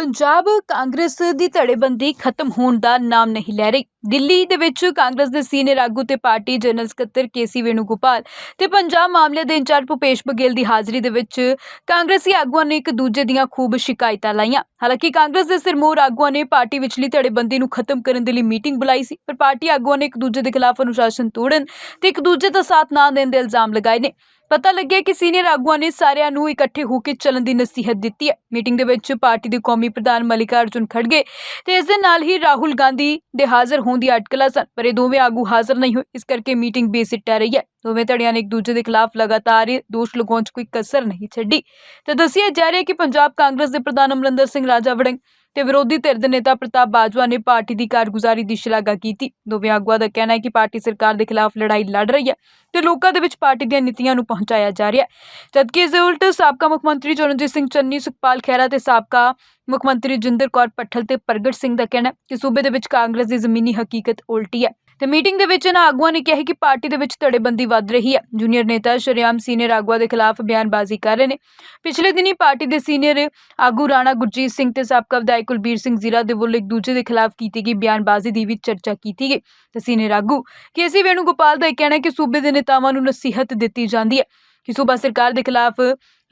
ਪੰਜਾਬ ਕਾਂਗਰਸ ਦੀ ਧੜੇਬੰਦੀ ਖਤਮ ਹੋਣ ਦਾ ਨਾਮ ਨਹੀਂ ਲੈ ਰਹੀ। ਦਿੱਲੀ ਦੇ ਵਿੱਚ ਕਾਂਗਰਸ ਦੇ ਸੀਨੀਅਰ ਆਗੂ ਤੇ ਪਾਰਟੀ ਜਨਰਲ ਸਕੱਤਰ ਕੇਸੀ ਵੇਣੂਗੋਪਾਲ ਤੇ ਪੰਜਾਬ ਮਾਮਲੇ ਦੇ ਇੰਚਾਰਜ ਭੁਪੇਸ਼ ਬਘੇਲ ਦੀ ਹਾਜ਼ਰੀ ਦੇ ਵਿੱਚ ਕਾਂਗਰਸੀ ਆਗੂਆਂ ਨੇ ਇੱਕ ਦੂਜੇ ਦੀਆਂ ਖੂਬ ਸ਼ਿਕਾਇਤਾਂ ਲਾਈਆਂ। ਹਾਲਾਂਕਿ ਕਾਂਗਰਸ ਦੇ ਸਿਰਮੌਰ ਆਗੂਆਂ ਨੇ ਪਾਰਟੀ ਵਿਚਲੀ ਧੜੇਬੰਦੀ ਨੂੰ ਖਤਮ ਕਰਨ ਦੇ ਲਈ ਮੀਟਿੰਗ ਬੁਲਾਈ ਸੀ, ਪਰ ਪਾਰਟੀ ਆਗੂਆਂ ਨੇ ਇੱਕ ਦੂਜੇ ਦੇ ਖਿਲਾਫ ਅਨੁਸ਼ਾਸਨ ਤੋੜਨ ਤੇ ਇੱਕ ਦੂਜੇ ਦਾ ਸਾਥ ਨਾ ਦੇਣ ਦੇ ਇਲਜ਼ਾਮ ਲਗਾਏ ਨੇ। ਪਤਾ ਲੱਗਿਆ ਕਿ ਸੀਨੀਅਰ ਆਗੂਆਂ ਨੇ ਸਾਰਿਆਂ ਨੂੰ ਇਕੱਠੇ ਹੋ ਕੇ ਚੱਲਣ ਦੀ ਨਸੀਹਤ ਦਿੱਤੀ ਹੈ। ਮੀਟਿੰਗ ਦੇ ਵਿੱਚ ਪਾਰਟੀ ਦੇ ਕੌਮੀ ਪ੍ਰਧਾਨ ਮਲਿਕਾਰਜੁਨ ਖੜਗੇ ਤੇ ਇਸ ਦੇ ਨਾਲ ਹੀ ਰਾਹੁਲ ਗਾਂਧੀ ਦੇ ਹਾਜ਼ਰ ਹੋਣ ਦੀ ਅਟਕਲਾਂ ਸਨ, ਪਰ ਇਹ ਦੋਵੇਂ ਆਗੂ ਹਾਜ਼ਰ ਨਹੀਂ ਹੋਏ, ਇਸ ਕਰਕੇ ਮੀਟਿੰਗ ਬੇਸਿੱਟਾ ਰਹੀ ਹੈ। ਦੋਵੇਂ ਧੜਿਆਂ ਨੇ ਇੱਕ ਦੂਜੇ ਦੇ ਖਿਲਾਫ ਲਗਾਤਾਰ ਦੋਸ਼ ਲਗਾਉਣ 'ਚ ਕੋਈ ਕਸਰ ਨਹੀਂ ਛੱਡੀ। ਤੇ ਦੱਸਿਆ ਜਾ ਰਿਹਾ ਕਿ ਪੰਜਾਬ ਕਾਂਗਰਸ ਦੇ ਪ੍ਰਧਾਨ ਅਮਰਿੰਦਰ ਸਿੰਘ ਰਾਜਾ ਵੜਿੰਗ ਤੇ ਵਿਰੋਧੀ ਧਿਰ ਦੇ ਨੇਤਾ ਪ੍ਰਤਾਪ ਬਾਜਵਾ ਨੇ ਪਾਰਟੀ ਦੀ ਕਾਰਗੁਜ਼ਾਰੀ ਦੀ ਸ਼ਲਾਘਾ ਕੀਤੀ। ਦੋਵੇਂ ਆਗੂਆਂ ਦਾ ਕਹਿਣਾ ਹੈ ਕਿ ਪਾਰਟੀ ਸਰਕਾਰ ਦੇ ਖਿਲਾਫ ਲੜਾਈ ਲੜ ਰਹੀ ਹੈ ਤੇ ਲੋਕਾਂ ਦੇ ਵਿੱਚ ਪਾਰਟੀ ਦੀਆਂ ਨੀਤੀਆਂ ਨੂੰ ਪਹੁੰਚਾਇਆ ਜਾ ਰਿਹਾ ਹੈ। ਜਦਕਿ ਇਸ ਦੇ ਉਲਟ ਸਾਬਕਾ ਮੁੱਖ ਮੰਤਰੀ ਚਰਨਜੀਤ ਸਿੰਘ ਚੰਨੀ, ਸੁਖਪਾਲ ਖਹਿਰਾ ਤੇ ਸਾਬਕਾ ਮੁੱਖ ਮੰਤਰੀ ਜਿੰਦਰ ਕੌਰ ਪੱਠਲ ਤੇ ਪ੍ਰਗਟ ਸਿੰਘ ਦਾ ਕਹਿਣਾ ਕਿ ਸੂਬੇ ਦੇ ਵਿੱਚ ਕਾਂਗਰਸ ਦੀ ਜ਼ਮੀਨੀ ਹਕੀਕਤ ਉਲਟੀ ਹੈ। ਤੇ ਮੀਟਿੰਗ ਦੇ ਵਿੱਚ ਇਹਨਾਂ ਆਗੂਆਂ ਨੇ ਕਿਹਾ ਕਿ ਪਾਰਟੀ ਦੇ ਵਿੱਚ ਧੜੇਬੰਦੀ ਵੱਧ ਰਹੀ ਹੈ। ਜੂਨੀਅਰ ਨੇਤਾ ਸ਼ਰਿਆਮ ਸੀਨੀਅਰ ਆਗੂਆਂ ਦੇ ਖਿਲਾਫ ਬਿਆਨਬਾਜ਼ੀ ਕਰ ਰਹੇ ਨੇ। ਪਿਛਲੇ ਦਿਨੀ ਪਾਰਟੀ ਦੇ ਸੀਨੀਅਰ ਆਗੂ ਰਾਣਾ ਗੁਰਜੀਤ ਸਿੰਘ ਤੇ ਸਾਬਕਾ ਵਿਧਾਇਕ ਕੁਲਬੀਰ ਸਿੰਘ ਜ਼ੀਰਾ ਦੇ ਵੱਲੋਂ ਇੱਕ ਦੂਜੇ ਦੇ ਖਿਲਾਫ ਕੀਤੀ ਗਈ ਬਿਆਨਬਾਜ਼ੀ ਦੀ ਵੀ ਚਰਚਾ ਕੀਤੀ ਗਈ। ਤੇ ਸੀਨੀਅਰ ਆਗੂ ਕੇਸੀ ਵੇਣੂਗੋਪਾਲ ਦਾ ਇਹ ਕਹਿਣਾ ਹੈ ਕਿ ਸੂਬੇ ਦੇ ਨੇਤਾਵਾਂ ਨੂੰ ਨਸੀਹਤ ਦਿੱਤੀ ਜਾਂਦੀ ਹੈ। ਕਿ ਸੂਬਾ ਸਰਕਾਰ ਦੇ ਖਿਲਾਫ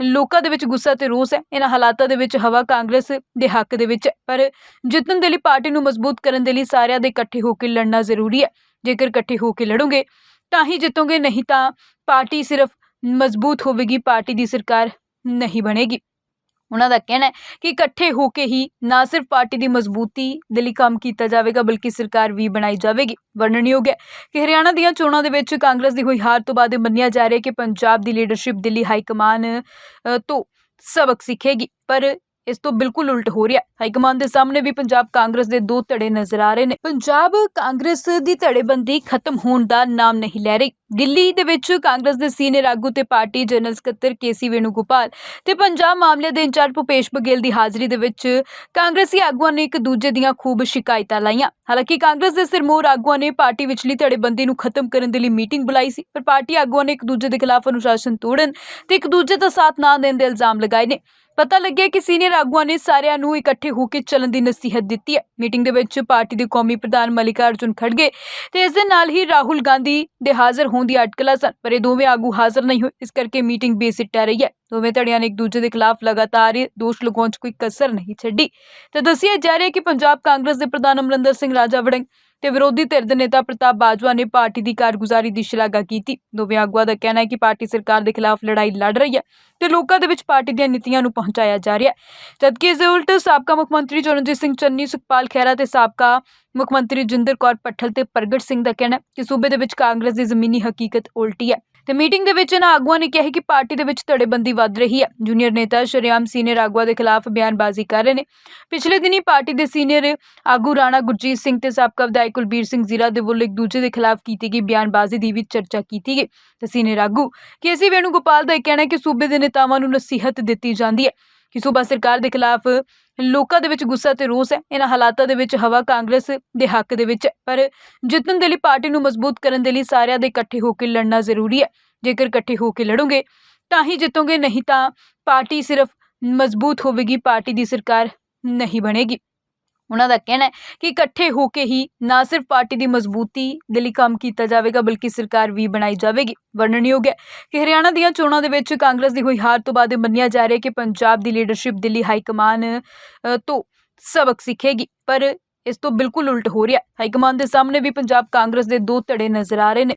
ਲੋਕਾਂ ਦੇ ਵਿੱਚ ਗੁੱਸਾ ਤੇ ਰੋਸ ਹੈ, ਇਹਨਾਂ ਹਾਲਾਤਾਂ ਦੇ ਵਿੱਚ ਹਵਾ ਕਾਂਗਰਸ ਦੇ ਹੱਕ ਦੇ ਵਿੱਚ ਹੈ, ਪਰ ਜਿੱਤਣ ਦੇ ਲਈ ਪਾਰਟੀ ਨੂੰ ਮਜ਼ਬੂਤ ਕਰਨ ਦੇ ਲਈ ਸਾਰਿਆਂ ਦੇ ਇਕੱਠੇ ਹੋ ਕੇ ਲੜਨਾ ਜ਼ਰੂਰੀ ਹੈ। ਜੇਕਰ ਇਕੱਠੇ ਹੋ ਕੇ ਲੜੋਗੇ, ਤਾਂ ਹੀ ਜਿੱਤੋਗੇ, ਨਹੀਂ ਤਾਂ ਪਾਰਟੀ ਸਿਰਫ ਮਜ਼ਬੂਤ ਹੋਵੇਗੀ, ਪਾਰਟੀ ਦੀ ਸਰਕਾਰ ਨਹੀਂ ਬਣੇਗੀ। ਉਹਨਾਂ ਦਾ ਕਹਿਣਾ ਹੈ ਕਿ ਇਕੱਠੇ ਹੋ ਕੇ ਹੀ ਨਾ ਸਿਰਫ ਪਾਰਟੀ ਦੀ ਮਜ਼ਬੂਤੀ ਦੇ ਲਈ ਕੰਮ ਕੀਤਾ ਜਾਵੇਗਾ, ਬਲਕਿ ਸਰਕਾਰ ਵੀ ਬਣਾਈ ਜਾਵੇਗੀ। ਵਰਣਨਯੋਗ ਹੈ ਕਿ ਹਰਿਆਣਾ ਦੀਆਂ ਚੋਣਾਂ ਦੇ ਵਿੱਚ ਕਾਂਗਰਸ ਦੀ ਹੋਈ ਹਾਰ ਤੋਂ ਬਾਅਦ ਇਹ ਮੰਨਿਆ ਜਾ ਰਿਹਾ ਕਿ ਪੰਜਾਬ ਦੀ ਲੀਡਰਸ਼ਿਪ ਦਿੱਲੀ ਹਾਈ ਕਮਾਨ ਤੋਂ ਸਬਕ ਸਿੱਖੇਗੀ। ਪਰ ਇਸ ਤੋਂ ਬਿਲਕੁਲ ਉਲਟ ਹੋ ਰਿਹਾ ਹਾਈ ਕਮਾਨ ਦੇ ਸਾਹਮਣੇ ਵੀ ਪੰਜਾਬ ਕਾਂਗਰਸ ਦੇ ਦੋ ਧੜੇ ਨਜ਼ਰ ਆ ਰਹੇ ਨੇ। ਪੰਜਾਬ ਕਾਂਗਰਸ ਦੀ ਧੜੇਬੰਦੀ ਖਤਮ ਹੋਣ ਦਾ ਨਾਮ ਨਹੀਂ ਲੈ ਰਹੀ। ਦਿੱਲੀ ਦੇ ਵਿੱਚ ਕਾਂਗਰਸ ਦੇ ਸੀਨੀਅਰ ਆਗੂ ਤੇ ਪਾਰਟੀ ਜਨਰਲ ਸਕੱਤਰ ਕੇਸੀ ਵੇਣੂਗੋਪਾਲ ਤੇ ਪੰਜਾਬ ਮਾਮਲੇ ਦੇ ਇੰਚਾਰਜ ਭੁਪੇਸ਼ ਬਘੇਲ ਦੀ ਹਾਜ਼ਰੀ ਦੇ ਵਿੱਚ ਕਾਂਗਰਸੀ ਆਗੂਆਂ ਨੇ ਇੱਕ ਦੂਜੇ ਦੀਆਂ ਖੂਬ ਸ਼ਿਕਾਇਤਾਂ ਲਾਈਆਂ। ਹਾਲਾਂਕਿ ਕਾਂਗਰਸ ਦੇ ਸਿਰਮੋਰ ਆਗੂਆਂ ਨੇ ਪਾਰਟੀ ਵਿਚਲੀ ਧੜੇਬੰਦੀ ਨੂੰ ਖਤਮ ਕਰਨ ਦੇ ਲਈ ਮੀਟਿੰਗ ਬੁਲਾਈ ਸੀ, ਪਰ ਪਾਰਟੀ ਆਗੂਆਂ ਨੇ ਇੱਕ ਦੂਜੇ ਦੇ ਖਿਲਾਫ ਅਨੁਸ਼ਾਸਨ ਤੋੜਨ ਤੇ ਇੱਕ ਦੂਜੇ ਦਾ ਸਾਥ ਨਾ ਦੇਣ ਦੇ ਇਲਜ਼ਾਮ ਲਗਾਏ ਨੇ। ਪਤਾ ਲੱਗਿਆ ਕਿ ਸੀਨੀਅਰ ਆਗੂਆਂ ਨੇ ਸਾਰਿਆਂ ਨੂੰ ਇਕੱਠੇ ਹੋ ਕੇ ਚੱਲਣ ਦੀ ਨਸੀਹਤ ਦਿੱਤੀ ਹੈ। ਮੀਟਿੰਗ ਦੇ ਵਿੱਚ ਪਾਰਟੀ ਦੇ ਕੌਮੀ ਪ੍ਰਧਾਨ ਮਲਿਕਾਰਜੁਨ ਖੜਗੇ ਤੇ ਇਸ ਦੇ ਨਾਲ ਹੀ ਰਾਹੁਲ ਗਾਂਧੀ ਦੇ ਹਾਜ਼ਰ ਹੋਣ ਦੀ ਅਟਕਲਾਂ ਸਨ, ਪਰ ਇਹ ਦੋਵੇਂ ਆਗੂ ਹਾਜ਼ਰ ਨਹੀਂ ਹੋਏ। ਇਸ ਕਰਕੇ ਮੀਟਿੰਗ ਬੇਸਿੱਟਾ ਰਹੀ ਹੈ। ਦੋਵੇਂ ਧੜਿਆਂ ਨੇ ਇੱਕ ਦੂਜੇ ਦੇ ਖਿਲਾਫ ਲਗਾਤਾਰ ਦੋਸ਼ ਲਗਾਉਣ 'ਚ ਕੋਈ ਕਸਰ ਨਹੀਂ ਛੱਡੀ। ਤੇ ਦੱਸਿਆ ਜਾ ਰਿਹਾ ਕਿ ਪੰਜਾਬ ਕਾਂਗਰਸ ਦੇ ਪ੍ਰਧਾਨ ਅਮਰਿੰਦਰ ਸਿੰਘ ਰਾਜਾ ਵੜਿੰਗ ਤੇ ਵਿਰੋਧੀ ਧਿਰ ਦੇ ਨੇਤਾ ਪ੍ਰਤਾਪ ਬਾਜਵਾ ਨੇ ਪਾਰਟੀ ਦੀ ਕਾਰਗੁਜ਼ਾਰੀ ਦੀ ਸ਼ਲਾਘਾ ਕੀਤੀ। ਦੋਵੇਂ ਆਗੂਆਂ ਦਾ ਕਹਿਣਾ ਹੈ ਕਿ ਪਾਰਟੀ ਸਰਕਾਰ ਦੇ ਖਿਲਾਫ ਲੜਾਈ ਲੜ ਰਹੀ ਹੈ ਤੇ ਲੋਕਾਂ ਦੇ ਵਿੱਚ ਪਾਰਟੀ ਦੀਆਂ ਨੀਤੀਆਂ ਨੂੰ ਪਹੁੰਚਾਇਆ ਜਾ ਰਿਹਾ ਹੈ। ਜਦਕਿ ਇਸ ਦੇ ਉਲਟ ਸਾਬਕਾ ਮੁੱਖ ਮੰਤਰੀ ਚਰਨਜੀਤ ਸਿੰਘ ਚੰਨੀ, ਸੁਖਪਾਲ ਖਹਿਰਾ ਤੇ ਸਾਬਕਾ ਮੁੱਖ ਮੰਤਰੀ ਜਿੰਦਰ ਕੌਰ ਪੱਠਲ ਤੇ ਪ੍ਰਗਟ ਸਿੰਘ ਦਾ ਕਹਿਣਾ ਕਿ ਸੂਬੇ ਦੇ ਵਿੱਚ ਕਾਂਗਰਸ ਦੀ ਜ਼ਮੀਨੀ ਹਕੀਕਤ ਉਲਟੀ ਹੈ। ਤੇ ਮੀਟਿੰਗ ਦੇ ਵਿੱਚ ਇਹਨਾਂ ਆਗੂਆਂ ਨੇ ਕਿਹਾ ਕਿ ਪਾਰਟੀ ਦੇ ਵਿੱਚ ਧੜੇਬੰਦੀ ਵੱਧ ਰਹੀ ਹੈ। ਜੂਨੀਅਰ ਨੇਤਾ ਸ਼ਰਿਆਮ ਸੀਨੀਅਰ ਆਗੂਆਂ ਦੇ ਖਿਲਾਫ ਬਿਆਨਬਾਜ਼ੀ ਕਰ ਰਹੇ ਨੇ। ਪਿਛਲੇ ਦਿਨੀ ਪਾਰਟੀ ਦੇ ਸੀਨੀਅਰ ਆਗੂ ਰਾਣਾ ਗੁਰਜੀਤ ਸਿੰਘ ਤੇ ਸਾਬਕਾ ਵਿਧਾਇਕ ਕੁਲਬੀਰ ਸਿੰਘ ਜ਼ੀਰਾ ਦੇ ਵੱਲੋਂ ਇੱਕ ਦੂਜੇ ਦੇ ਖਿਲਾਫ ਕੀਤੀ ਗਈ ਬਿਆਨਬਾਜ਼ੀ ਦੀ ਵੀ ਚਰਚਾ ਕੀਤੀ ਗਈ। ਤੇ ਸੀਨੀਅਰ ਆਗੂ ਕੇਸੀ ਵੇਣੂਗੋਪਾਲ ਦਾ ਇਹ ਕਹਿਣਾ ਹੈ ਕਿ ਸੂਬੇ ਦੇ ਨੇਤਾਵਾਂ ਨੂੰ ਨਸੀਹਤ ਦਿੱਤੀ ਜਾਂਦੀ ਹੈ। ਕਿ ਸੂਬਾ ਸਰਕਾਰ ਦੇ ਖਿਲਾਫ ਲੋਕਾਂ ਦੇ ਵਿੱਚ ਗੁੱਸਾ ਤੇ ਰੋਸ ਹੈ। ਇਹਨਾਂ ਹਾਲਾਤਾਂ ਦੇ ਵਿੱਚ ਹਵਾ ਕਾਂਗਰਸ ਦੇ ਹੱਕ ਦੇ ਵਿੱਚ ਹੈ। ਪਰ ਜਿੱਤਣ ਦੇ ਲਈ ਪਾਰਟੀ ਨੂੰ ਮਜ਼ਬੂਤ ਕਰਨ ਦੇ ਲਈ ਸਾਰਿਆਂ ਦੇ ਇਕੱਠੇ ਹੋ ਕੇ ਲੜਨਾ ਜ਼ਰੂਰੀ ਹੈ। ਜੇਕਰ ਇਕੱਠੇ ਹੋ ਕੇ ਲੜੋਗੇ, ਤਾਂ ਹੀ ਜਿੱਤੋਗੇ, ਨਹੀਂ ਤਾਂ ਪਾਰਟੀ ਸਿਰਫ ਮਜ਼ਬੂਤ ਹੋਵੇਗੀ, ਪਾਰਟੀ ਦੀ ਸਰਕਾਰ ਨਹੀਂ ਬਣੇਗੀ। ਉਹਨਾਂ ਦਾ ਕਹਿਣਾ ਹੈ ਕਿ ਇਕੱਠੇ ਹੋ ਕੇ ਹੀ ਨਾ ਸਿਰਫ ਪਾਰਟੀ ਦੀ ਮਜ਼ਬੂਤੀ ਦੇ ਲਈ ਕੰਮ ਕੀਤਾ ਜਾਵੇਗਾ, ਬਲਕਿ ਸਰਕਾਰ ਵੀ ਬਣਾਈ ਜਾਵੇਗੀ। ਵਰਣਨਯੋਗ ਹੈ ਕਿ ਹਰਿਆਣਾ ਦੀਆਂ ਚੋਣਾਂ ਦੇ ਵਿੱਚ ਕਾਂਗਰਸ ਦੀ ਹੋਈ ਹਾਰ ਤੋਂ ਬਾਅਦ ਇਹ ਮੰਨਿਆ ਜਾ ਰਿਹਾ ਹੈ ਕਿ ਪੰਜਾਬ ਦੀ ਲੀਡਰਸ਼ਿਪ ਦਿੱਲੀ ਹਾਈ ਕਮਾਨ ਤੋਂ ਸਬਕ ਸਿੱਖੇਗੀ, ਪਰ ਇਸ ਤੋਂ ਬਿਲਕੁਲ ਉਲਟ ਹੋ ਰਿਹਾ ਹੈ। ਹਾਈ ਕਮਾਨ ਦੇ ਸਾਹਮਣੇ ਵੀ ਪੰਜਾਬ ਕਾਂਗਰਸ ਦੇ ਦੋ ਧੜੇ ਨਜ਼ਰ ਆ ਰਹੇ ਨੇ।